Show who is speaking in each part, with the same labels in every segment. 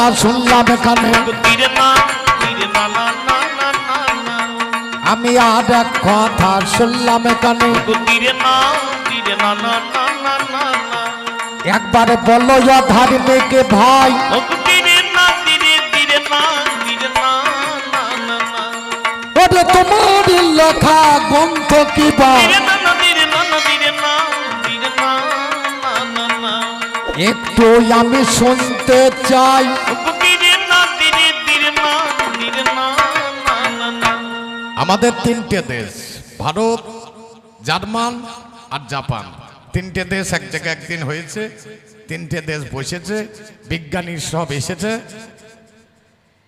Speaker 1: কথা শুনলাম এখানে আমি আর এক কথা শুনলাম এখানে একবারে বলো ধার্মিক ভাই তোমার লেখা গ্রন্থ কি বা একটু আমি শুনতে চাই।
Speaker 2: আমাদের তিনটে দেশ ভারত জার্মান আর জাপান। তিনটে দেশ এক জায়গায় একদিন হয়েছে তিনটে দেশ বসেছে বিজ্ঞানী সব এসেছে।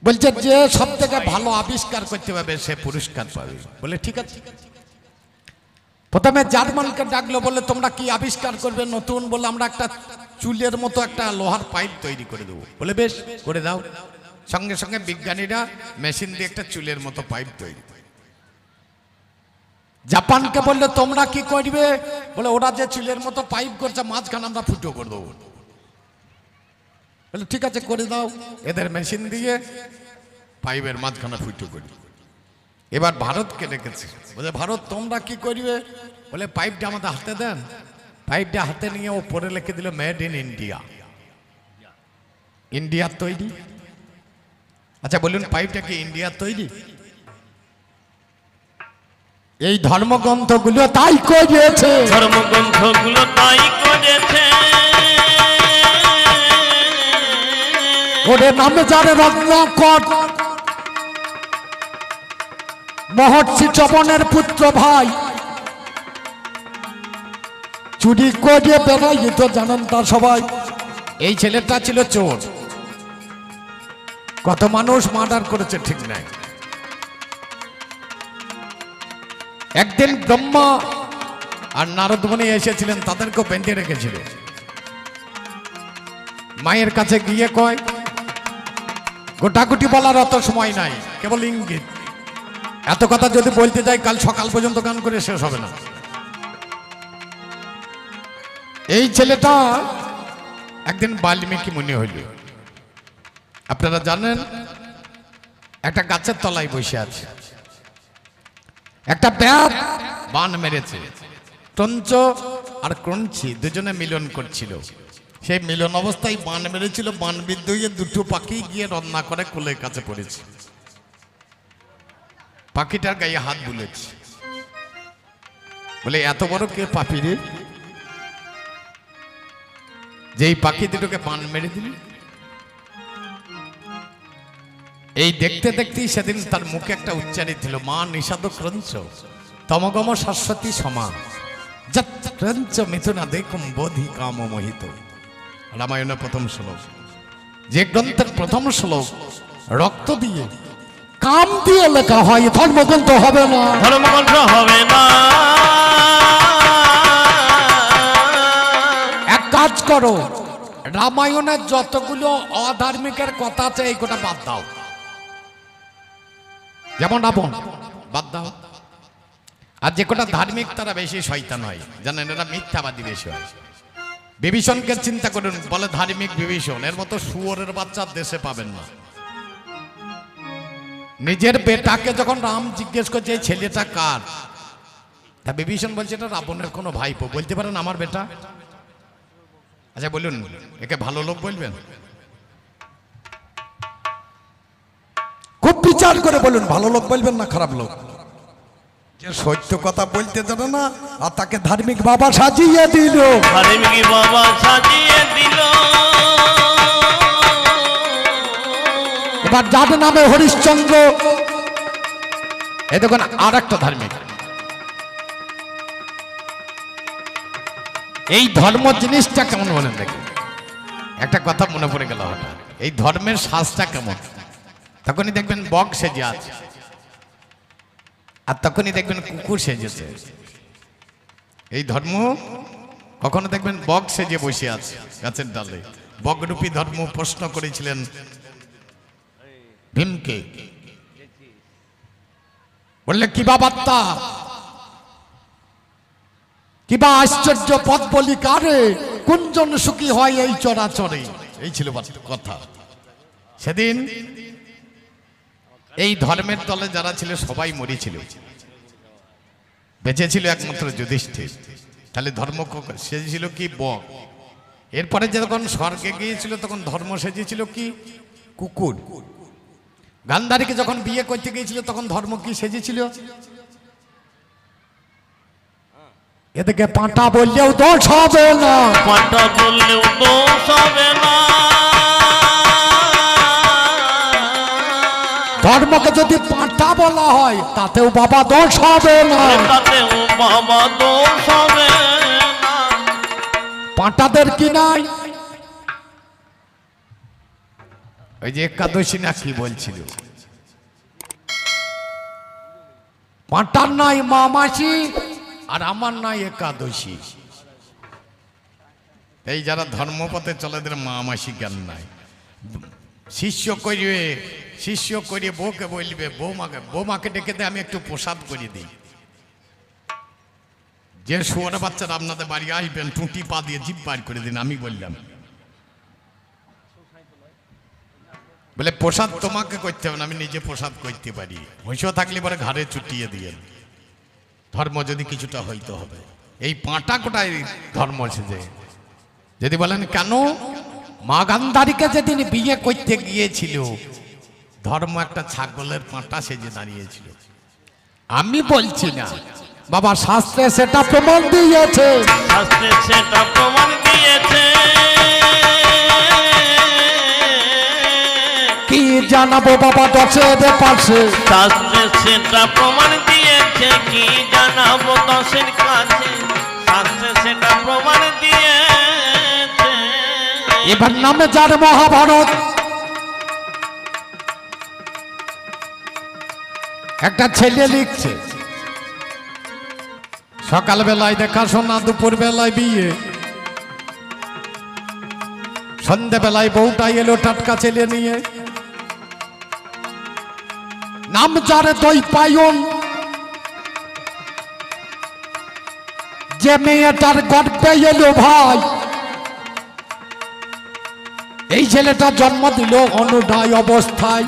Speaker 1: বলছে যে
Speaker 2: সব থেকে ভালো আবিষ্কার করতে পারবে সে পুরস্কার পাবে। বলে ঠিক আছে।
Speaker 1: প্রথমে জার্মানকে ডাকলো বলে তোমরা কি আবিষ্কার করবে নতুন? বলে আমরা একটা চুলের মতো একটা লোহার পাইপ তৈরি করে দেবো।
Speaker 2: বলে বেশ, করে দাও। সঙ্গে সঙ্গে বিজ্ঞানীরা মেশিন দিয়ে একটা চুলের মতো পাইপ তৈরি।
Speaker 1: জাপানকে বললে, তোমরা কি করবে? বলে, ওরা যে চুলের মতো পাইপ করছে, মাঝখানে আমরা ফুটো করে দেবো। বলে, ঠিক আছে, করে দাও।
Speaker 2: এদের মেশিন দিয়ে পাইপের মাঝখানে ফুটো করি। এবার ভারতকে রেখেছে বলে, ভারত, তোমরা কি করবে? বলে, পাইপটা আমাদের হাতে দেন। পাইপটা হাতে নিয়ে ওপরে লিখে দিল মেড ইন ইন্ডিয়া ইন্ডিয়ার তৈরি? আচ্ছা বলুন পাইপটা কি ইন্ডিয়ার তৈরি?
Speaker 1: এই ধর্মগ্রন্থগুলো তাই করিয়েছে।
Speaker 3: ধর্মগ্রন্থগুলো তাই করেছে।
Speaker 1: ওরে নামে যারে রত্নকট মহর্ষি চবনের পুত্র ভাই। চুরি করে বেড়াই তো জানেন তা সবাই।
Speaker 2: এই ছেলেটা ছিল চোর। কত মানুষ মার্ডার করেছে ঠিক নাই। একদিন ব্রহ্মা আর নারদমণি এসেছিলেন, তাদেরকেও বেঁধে রেখেছিল। মায়ের কাছে গিয়ে কয়, গোটাগুটি বলার অত সময় নাই, কেবল ইঙ্গিত। এত কথা যদি বলতে যাই, কাল সকাল পর্যন্ত গান করে শেষ হবে না। এই ছেলেটা একদিন বাল্মীকি মনে হইল। আপনারা জানেন, একটা গাছের তলায় বসে আছে। একটা ব্যাট বান মেরেছে। টঞ্চ আর ক্রঞ্চি দুজনে মিলন করছিল। সেই মিলন অবস্থায় বান মেরেছিল, বান বিদ্ধ হয়ে দুটো পাখি গিয়ে রন্না করে কুলের কাছে পড়েছে। পাখিটার গায়ে হাত বুলেছে। বলে, এত বড় কে পাপি রে? যেই পাখি দুটোকে বান মেরে দিলি? এই দেখতে দেখতেই সেদিন তার মুখে একটা উচ্চারিত ছিল, মা নিষাদ ক্রঞ্চ, তমগম শাশ্বতী সমান মিথুনা বোধি কাম মোহিত। রামায়ণের প্রথম শ্লোক। যে গ্রন্থের প্রথম শ্লোক, রক্ত দিয়ে,
Speaker 1: কাম দিয়ে লেখা হয়, ধর্মগ্রন্থ হবে না।
Speaker 3: ধর্মগ্রন্থ হবে না।
Speaker 1: কাজ করো। রামায়ণের যতগুলো অধার্মিকের কথা আছে, এই কটা বাদ দাও।
Speaker 2: যেমন রাবণ, বাদ দাও। আর যে কটা ধার্মিক, তারা বেশি শয়তান হয়। জানেন, এরা মিথ্যাবাদী বেশি হয়। বিভীষণকে চিন্তা করুন, বলে ধার্মিক বিভীষণ, এর মতো শুয়োরের বাচ্চা দেশে পাবেন না। নিজের বেটাকে যখন রাম জিজ্ঞেস করছে ছেলেটা কার? তা বিভীষণ বলছে, এটা রাবণের কোনো ভাইপো। বলতে পারেন, আমার বেটা। আচ্ছা বলুন একে ভালো লোক বলবেন?
Speaker 1: খুব বিচার করে বলুন ভালো লোক বলবেন না খারাপ লোক?
Speaker 2: যে সত্য কথা বলতে জানে না
Speaker 1: আর তাকে ধার্মিক বাবা সাজিয়ে দিল।
Speaker 3: ধার্মিক বাবা সাজিয়ে দিল।
Speaker 1: এবার যার নামে হরিশ্চন্দ্র
Speaker 2: এ দেখুন আর একটা ধার্মিক। এই ধর্ম জিনিসটা কেমন বলেন দেখি? একটা কথা মনে পড়ে গেল হঠাৎ। এই ধর্মের শ্বাসটা কেমন? তখনই দেখবেন বক সেজে আছে। আর তখনই দেখবেন কুকুর সেজেছে এই ধর্ম কখনো দেখবেন বক সেজে বসে আছে গাছের ডালে। বকরূপী ধর্ম প্রশ্ন করেছিলেন, ভীমকে?
Speaker 1: বললে, কি বার্তা কিবা আশ্চর্য পথ বলি কারে কোনজন সুখী হয় এই চরাচরে।
Speaker 2: এই ছিল কথা।
Speaker 4: সেদিন এই ধর্মের দলে যারা ছিল, সবাই মরিছিল। বেঁচে ছিল একমাত্র যুধিষ্ঠির। তাহলে ধর্ম সেজেছিল কি বক এরপরে যখন স্বর্গে গিয়েছিল, তখন ধর্ম সেজেছিল কি? কুকুর। গান্ধারীকে যখন বিয়ে করতে গিয়েছিল, তখন ধর্ম কি সেজেছিল?
Speaker 2: এদিকে পাঁটা বললেও দোষ হবে না।
Speaker 3: পাটা বললেও দোষ হবে না।
Speaker 2: ধর্মকে যদি পাঁটা বলা হয় তাতেও বাবা দোষ হবে না।
Speaker 3: তাতেও বাবা দোষ হবে না।
Speaker 2: পাঁটাদের কি নাই?
Speaker 4: ওই যে একাদশী না কি বলছিল।
Speaker 2: পাঁটার নাই মা মাসি
Speaker 4: আর আমার নাই একাদশী। এই যারা ধর্মপথে চলে, এদের মা মাসি জ্ঞান নাই। শিষ্য করিবে, শিষ্য করিয়ে বউকে বলবে বৌমাকে বৌমাকে ডেকে দে, আমি একটু প্রসাদ করে দিই। যে শুয়ারে বাচ্চারা আপনাদের বাড়ি আসবেন, টুটি পা দিয়ে জিপ বার করে দিন, আমি বললাম। বলে, প্রসাদ তোমাকে করতে হবে না, আমি নিজে প্রসাদ করতে পারি। মহিষও থাকলে পরে ঘাড়ে চুটিয়ে দিয়ে ধর্ম যদি কিছুটা হইতে হবে। এই পাঁটা কোটায় ধর্ম সেজে যদি বলেন কেন?
Speaker 2: মা গান্ধারীকে যেদিন বিয়ে
Speaker 4: করতে গিয়েছিল ধর্ম একটা ছাগলের পাঁটা সেজে দাঁড়িয়েছিল।
Speaker 2: আমি বলছি না বাবা শাস্ত্রে সেটা প্রমাণ দিয়েছে।
Speaker 3: শাস্ত্রে সেটা প্রমাণ দিয়েছে।
Speaker 2: কি জানাব বাবা দশের পাশে?
Speaker 3: শাস্ত্রে সেটা প্রমাণ কি জানাব দশের কাছে? শাস্ত্রে সেটা প্রমাণ
Speaker 2: এবার নামে যার মহাভারত। একটা ছেলে লিখছে, সকালবেলায় দেখাশোনা দুপুর বেলায় বিয়ে। সন্ধেবেলায় বউটা এলো টাটকা ছেলে নিয়ে। নাম যারে দই পায়ন যে মেয়েটার গর্বে এলো ভাই। এই ছেলেটা জন্ম দিল অনুদায় অবস্থায়।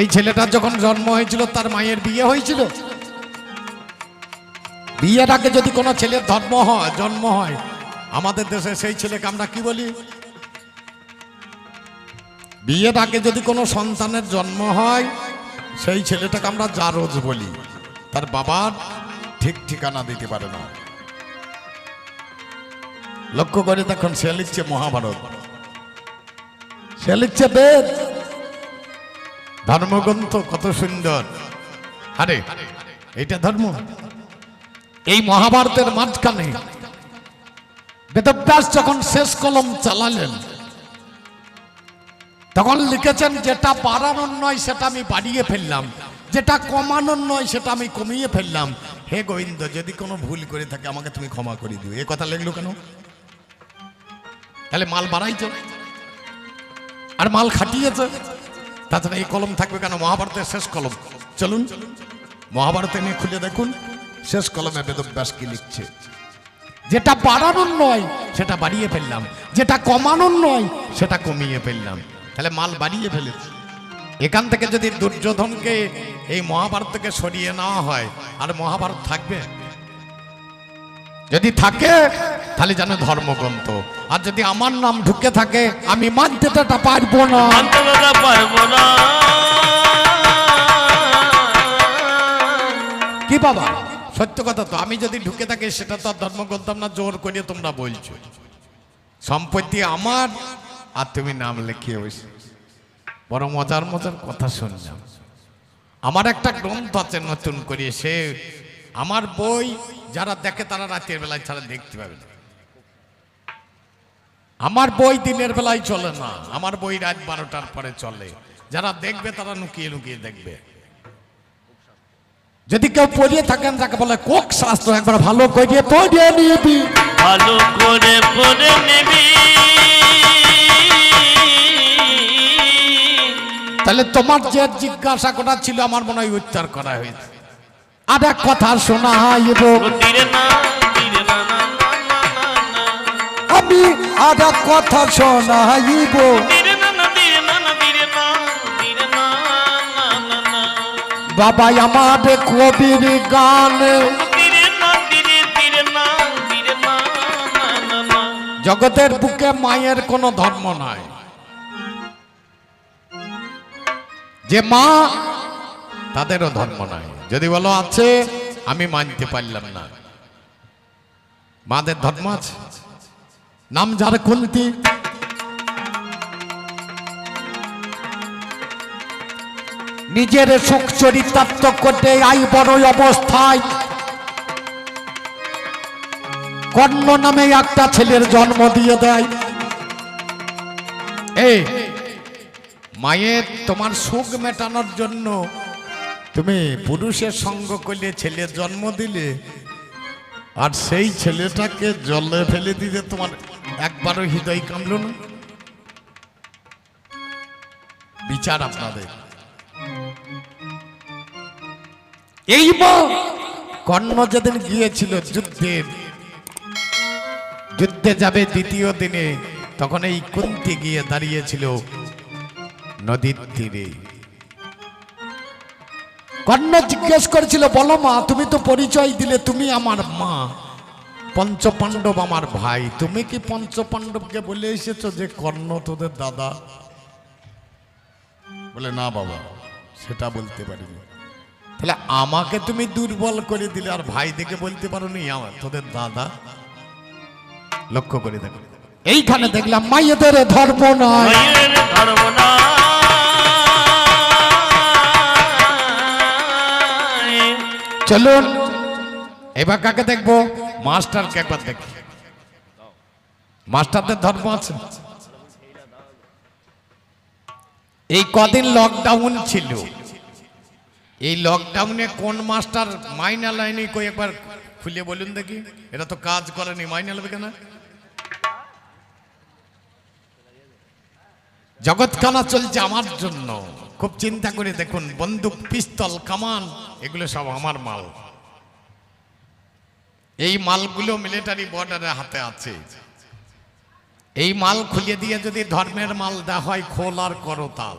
Speaker 2: এই ছেলেটার যখন জন্ম হয়েছিল, তার মায়ের বিয়ে হয়েছিল। বিয়ের আগে যদি কোনো ছেলের ধর্ম হয়, জন্ম হয়, আমাদের দেশে সেই ছেলেকে আমরা কি বলি? বিয়ের আগে যদি কোনো সন্তানের জন্ম হয়, সেই ছেলেটাকে আমরা জারজ বলি। তার বাবার ঠিক ঠিকানা দিতে পারে না। লক্ষ্য করে দেখুন, সে লিখছে মহাভারত। সে লিখছে বেদ। ধর্মগ্রন্থ কত সুন্দর। আরে, এটা ধর্ম। এই মহাভারতের মাঝখানে বেদব্যাস যখন শেষ কলম চালালেন, তখন লিখেছেন, যেটা বাড়ানোর নয়, সেটা আমি বাড়িয়ে ফেললাম। যেটা কমানোর নয়, সেটা আমি কমিয়ে ফেললাম। হে গোবিন্দ, যদি কোনো ভুল করে থাকে, আমাকে তুমি ক্ষমা করে দিও। এ কথা লিখলো কেন? তাহলে মাল বাড়াইছে? আর মাল খাটিয়েছে? তাছাড়া এই কলম থাকবে কেন? মহাভারতের শেষ কলম। চলুন, মহাভারতে নিয়ে খুলে দেখুন। শেষ কলমে বেদব্যাস কি লিখছে? যেটা বাড়ানোর নয়, সেটা বাড়িয়ে ফেললাম। যেটা কমানোর নয়, সেটা কমিয়ে ফেললাম। তাহলে মাল বাড়িয়ে ফেলেছি? এখান থেকে যদি দুর্যোধনকে এই মহাভারত থেকে সরিয়ে নেওয়া হয় আর মহাভারত থাকবে? যদি থাকে তাহলে যেন ধর্মগ্রন্থ। আর যদি আমার নাম ঢুকে থাকে আমি মানতে এটা পারব না।
Speaker 3: পারব না।
Speaker 4: কি বাবা? সত্য কথা তো আমি যদি ঢুকে থাকি সেটা তো আর ধর্মগ্রন্থ না জোর করিয়ে তোমরা বলছো। সম্পত্তি আমার আর তুমি নাম লিখিয়ে বসে। বড় মজার মজার কথা শুনলাম। আমার একটা গ্রন্থ আছে নতুন করে, সে আমার বই যারা দেখে তারা রাতের বেলায় ছাড়া দেখতে পাবে না। আমার বই দিনের বেলায় চলে না, আমার বই রাত বারোটার পরে চলে। যারা দেখবে তারা লুকিয়ে লুকিয়ে দেখবে।
Speaker 2: যদি কেউ পড়িয়ে থাকেন, তাকে বলে, কোক শাস্ত্র একবার ভালো করে পড়িয়ে নিবি।
Speaker 3: ভালো করে পড়ে নিবি।
Speaker 2: তাহলে তোমার যে জিজ্ঞাসা করা ছিল আমার মনে হয় উত্তর করা হয়েছে। আর এক কথা
Speaker 3: শোনা
Speaker 2: আমি আর এক কথা শোনাইব। বাবা আমার কবির গান। জগতের বুকে মায়ের কোনো ধর্ম নয় যে মা, তাদেরও ধর্ম নাই। যদি বলো, আছে, আমি মানতে পারলাম না। মাদের ধর্ম আছে? নাম যার কুন্তি। নিজের সুখ চরিতার্থ করতে আই বড় অবস্থায়। কর্ণ নামে একটা ছেলের জন্ম দিয়ে দেয়। এই মায়ের তোমার সুখ মেটানোর জন্য তুমি পুরুষের সঙ্গ করলে ছেলের জন্ম দিলে আর সেই ছেলেটাকে জলে ফেলে দিতে তোমার একবারও হৃদয় কামল না। বিচার আপনাদের। এই কর্ণ যেদিন গিয়েছিল যুদ্ধের যুদ্ধে যাবে দ্বিতীয় দিনে তখন এই কুন্তি গিয়ে দাঁড়িয়েছিল। নদীর তীরে। কর্ণ জিজ্ঞেস করেছিল বলো মা তুমি তো পরিচয় দিলে তুমি আমার মা। পঞ্চপাণ্ডব আমার ভাই তুমি কি পঞ্চপাণ্ডবকে বলে এসেছ যে কর্ণ তোদের দাদা? বলে না বাবা সেটা বলতে পারিনি। তাহলে আমাকে তুমি দুর্বল করে দিলে আর ভাই দেখে বলতে পারো নি আমার তোদের দাদা? লক্ষ্য করে দেখো। এইখানে দেখলাম মাইয়েদের ধর্ম নয়।
Speaker 3: ধর্ম
Speaker 2: চলুন এবার কাকে দেখব? মাস্টারকে একবার দেখি। মাস্টারদের ধর্ম আছে। এই কদিন লকডাউন ছিল। এই লকডাউনে কোন মাস্টার মাইনা লাইনে কই একবার খুলে বলুন দেখি। এটা তো কাজ করেনি মাইনা নেবে কেন? জগৎখানা চলছে আমার জন্য। খুব চিন্তা করে দেখুন, বন্দুক, পিস্তল, কামান, এগুলো সব আমার মাল। এই মালগুলো মিলিটারি বর্ডারের হাতে আছে। এই মাল খুলে দিয়ে যদি ধর্মের মাল দেওয়া হয়, খোল আর করতাল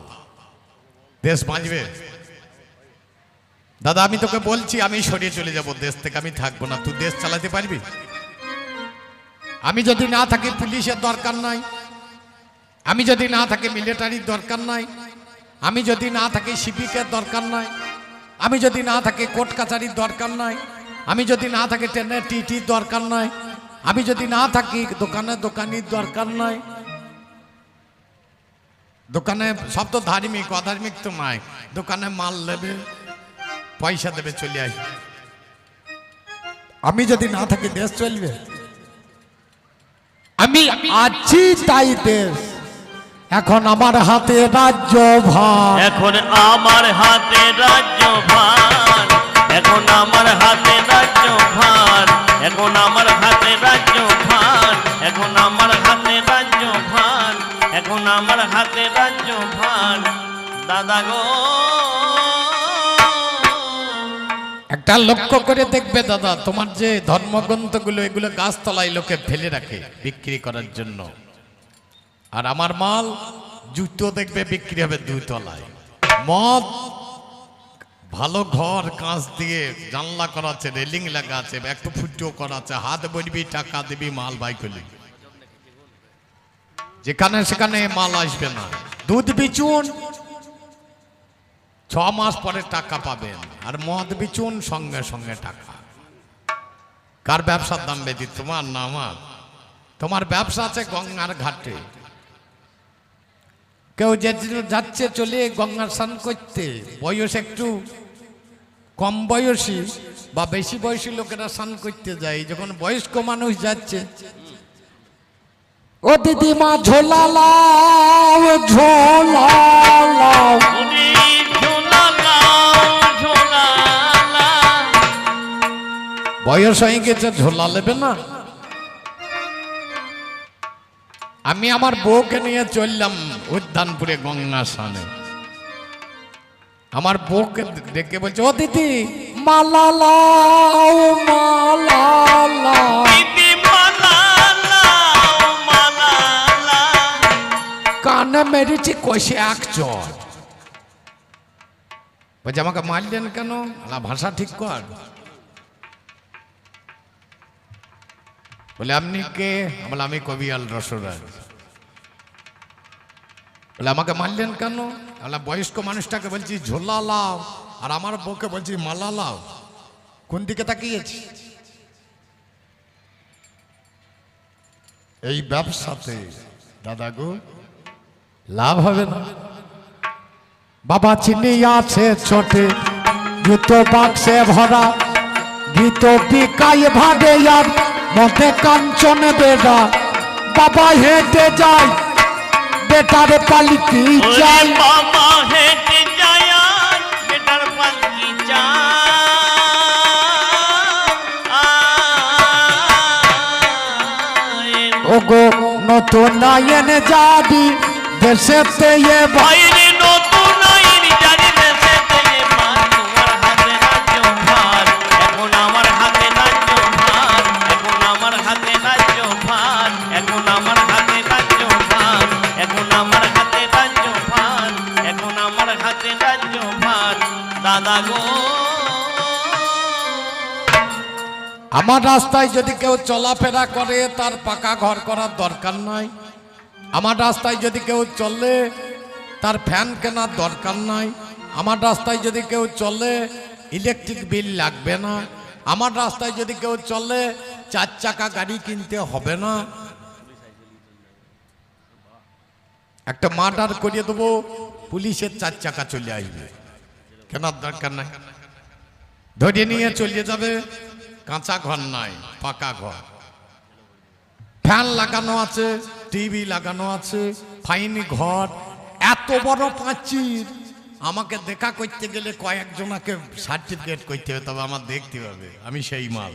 Speaker 2: দেশ বাঁচবে? দাদা, আমি তোকে বলছি, আমি সরিয়ে চলে যাব দেশ থেকে, আমি থাকব না। তুই দেশ চালাতে পারবি? আমি যদি না থাকি, পুলিশের দরকার নাই। আমি যদি না থাকি মিলিটারির দরকার নাই। আমি যদি না থাকি সিপিকের দরকার নাই। আমি যদি না থাকি কোর্ট কাছারির দরকার নাই। আমি যদি না থাকি ট্রেনের টিটির দরকার নাই। আমি যদি না থাকি দোকানে দোকানির দরকার নাই। দোকানে সব তো ধার্মিক, অধার্মিক তো নয় দোকানে মাল নেবে, পয়সা দেবে, চলে আসবে। আমি যদি না থাকি দেশ চলবে। আমি আছি তাই দেশ। এখন আমার হাতে রাজ্য ভার।
Speaker 3: এখন আমার হাতে রাজ্য ভার। এখন আমার হাতে রাজ্য ভার। এখন আমার হাতে রাজ্য ভার। এখন আমার হাতে রাজ্য ভার। এখন আমার হাতে রাজ্য ভার। দাদা গো।
Speaker 2: একটা লক্ষ্য করে দেখবে দাদা তোমার যে ধর্মগ্রন্থগুলো এগুলো গাছতলায় লোকে ফেলে রাখে বিক্রি করার জন্য। আর আমার মাল জুতো দেখবে, বিক্রি হবে দুতলায় মদ, ভালো ঘর, কাঁচ দিয়ে জানলা করা আছে, রেলিং লাগা আছে একটু ফুটো করা আছে, হাত বলবি টাকা দিবি, মাল বাই করলি। যেখানে সেখানে মাল আসবে না। দুধ বিচুন, ছ মাস পরে টাকা পাবেন। আর মদ বিচুন, সঙ্গে সঙ্গে টাকা। কার ব্যবসার দাম বেশি? তোমার না আমার? তোমার ব্যবসা আছে গঙ্গার ঘাটে। কেউ যে যাচ্ছে চলে গঙ্গার স্নান করতে বয়স একটু কম বয়সী বা বেশি বয়সী লোকেরা স্নান করতে যায় যখন বয়স্ক মানুষ যাচ্ছে। ও দিদিমা ঝোলা লাও ঝোলা। বয়স হয়ে গেছে ঝোলা নেবে না? আমি আমার বউকে নিয়ে চললাম উদ্যানপুরে গঙ্গা স্নানে। আমার বউকে দেখে বলছে ও দিদি মালা লাও মালা লাও। কানে মেরেছি কষে এক চর বলছে আমাকে মারলেন কেন? ভাষা ঠিক কর। বলে, আপনি কে? বলে আমি কবিয়াল রসরাজ বলে, আমাকে মারলেন কেন? বলে বয়স্ক মানুষটাকে বলছি ঝোলা লাও আর আমার বউকে বলছি মালা লাও কোন দিকে তাকিয়েছি? এই ব্যবসাতে দাদা গো লাভ হবে না। বাবা চিনি আছে ছোটে জুতো বাক্সে ভরা, গীত বিকাই ভাগে মধ্যে কাঞ্চন বেড়া বাবা হেঁটে যায় বেটার পালিকি চাই
Speaker 3: বাবা হেঁটে যায় আর বেটার পালকি যায়
Speaker 2: ওগো নতুন নায়ন যাবি দেশেতে এ
Speaker 3: বাইরে আমার
Speaker 2: রাস্তায় যদি কেউ চলাফেরা করে, তার পাকা ঘর করার দরকার নাই। আমার রাস্তায় যদি কেউ চলে, তার ফ্যান কেনার দরকার নাই। আমার রাস্তায় যদি কেউ চলে, ইলেকট্রিক বিল লাগবে না। আমার রাস্তায় যদি কেউ চলে, চার চাকা গাড়ি কিনতে হবে না। একটা মার্ডার করিয়ে দেবো, পুলিশের চার চাকা চলে আসবে। কেনার দরকার নাই। ধরে নিয়ে চলে যাবে। কাঁচা ঘর নাই, পাকা ঘর। ফ্যান লাগানো আছে, টিভি লাগানো আছে, ফাইনি ঘর, এত বড় পাঁচির আমাকে দেখা করতে গেলে কয়েকজনাকে সার্টিফিকেট করতে হবে, তবে আমার দেখতে হবে, আমি সেই মাল।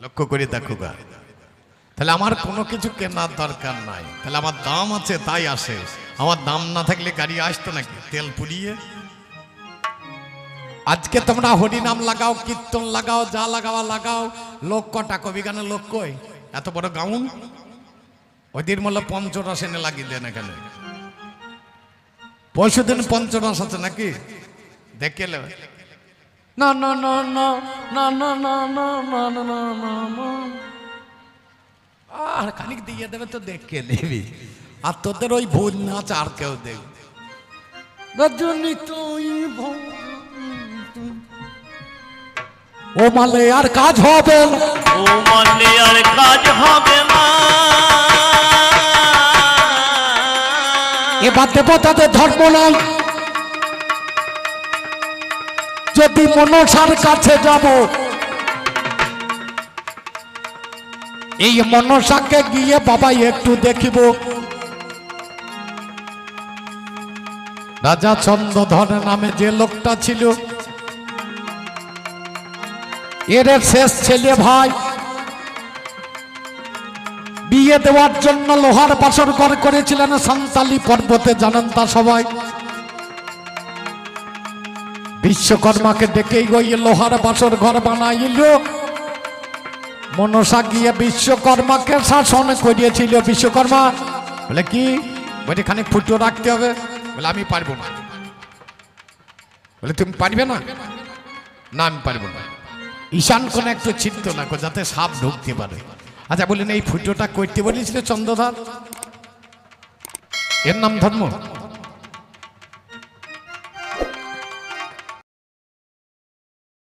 Speaker 2: লক্ষ্য করে দেখো গা। তাহলে আমার কোনো কিছু কেনার দরকার নাই। তাহলে আমার দাম আছে, তাই আসে। আমার দাম না থাকলে গাড়ি আসতো নাকি? তেল পুড়িয়ে। আজকে তোমরা হরিনাম লাগাও কীর্তন লাগাও যা লাগাও লাগাও লোক কটা কবি গানে লোক কই এত বড় গাউন ওদের মূল্য পঞ্চরস এনে লাগিয়ে দেন এখানে পরশু দিন পঞ্চরস আছে নাকি দেখে না না না না না না না না আর খানিক দিয়ে দেবে তো দেখে নেবি আর তোদের ওই ভোজ নাচ আর কেউ দেখবে রজনী তুই ভোজ ও মালে আর কাজ হবে না।
Speaker 3: ও মানলে আর কাজ হবে না।
Speaker 2: এবার দেবতাদের ধর্ম নাই যদি মনসার কাছে যাব এই মনসাকে গিয়ে বাবা একটু দেখিব। রাজা চন্দ্রধর নামে যে লোকটা ছিল এর শেষ ছেলে ভাই। বিয়ে দেওয়ার জন্য লোহার বাসর ঘর করেছিলেন সান্তালি পর্বতে, জানেন তা সবাই? বিশ্বকর্মাকে ডেকেই গিয়ে লোহার বাসর ঘর বানাইল। মনসা গিয়ে বিশ্বকর্মাকে শাসন করিয়েছিল। বিশ্বকর্মা, বলে কি? বলে খানিক ফুটো রাখতে হবে। বলে, আমি পারব না। বলে, তুমি পারবে না? না, আমি পারব না। ঈশান কোন একটু চিন্ত না যাতে সাপ ঢুকতে পারে। আচ্ছা বললেন এই ফুটোটা করতে বলেছিল চন্দ্রধর? এর নাম ধর্ম?